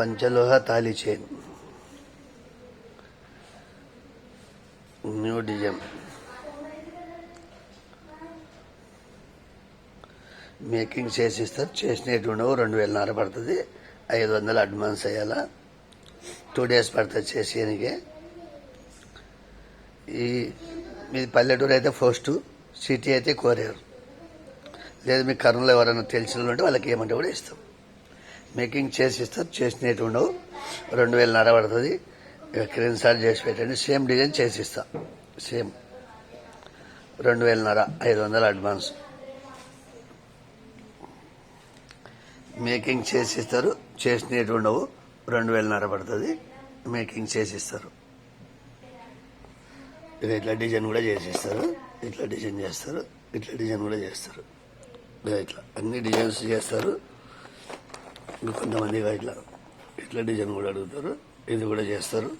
పంచలోహ తాలి chain new design making చేసి ఇస్తారు చేసినటువంటి ఉండవు రెండు వేలన్నర పడుతుంది. ఐదు వందలు అడ్వాన్స్ అయ్యాలా టూ డేస్ పడుతుంది చేసేయడానికి ఈ మీది పల్లెటూరు అయితే ఫస్ట్ సిటీ అయితే కోరారు. లేదు మీకు కర్నూలు ఎవరైనా తెలిసిన ఉంటే వాళ్ళకి ఏమంటే కూడా ఇస్తాం. మేకింగ్ చేసి ఇస్తారు చేసినట్టు ఉండవు. రెండు వేలన్నర పడుతుంది. ఇక క్రీన్ సార్ చేసి పెట్టండి. సేమ్ డిజైన్ చేసి ఇస్తా. సేమ్. రెండు వేలన్నర ఐదు వందల అడ్వాన్స్. మేకింగ్ చేసి ఇస్తారు చేసినట్టు ఉండవు. రెండు వేలన్నర పడుతుంది. మేకింగ్ చేసి ఇస్తారు. ఇది ఇట్లా డిజైన్ కూడా చేసిస్తారు ఇట్లా డిజైన్ చేస్తారు. ఇట్లా డిజైన్ కూడా చేస్తారు. ఇట్లా అన్ని డిజైన్స్ చేస్తారు. కొంతమంది ఇట్లా ఇట్లా డిజైన్ కూడా అడుగుతారు ఇది కూడా చేస్తారు.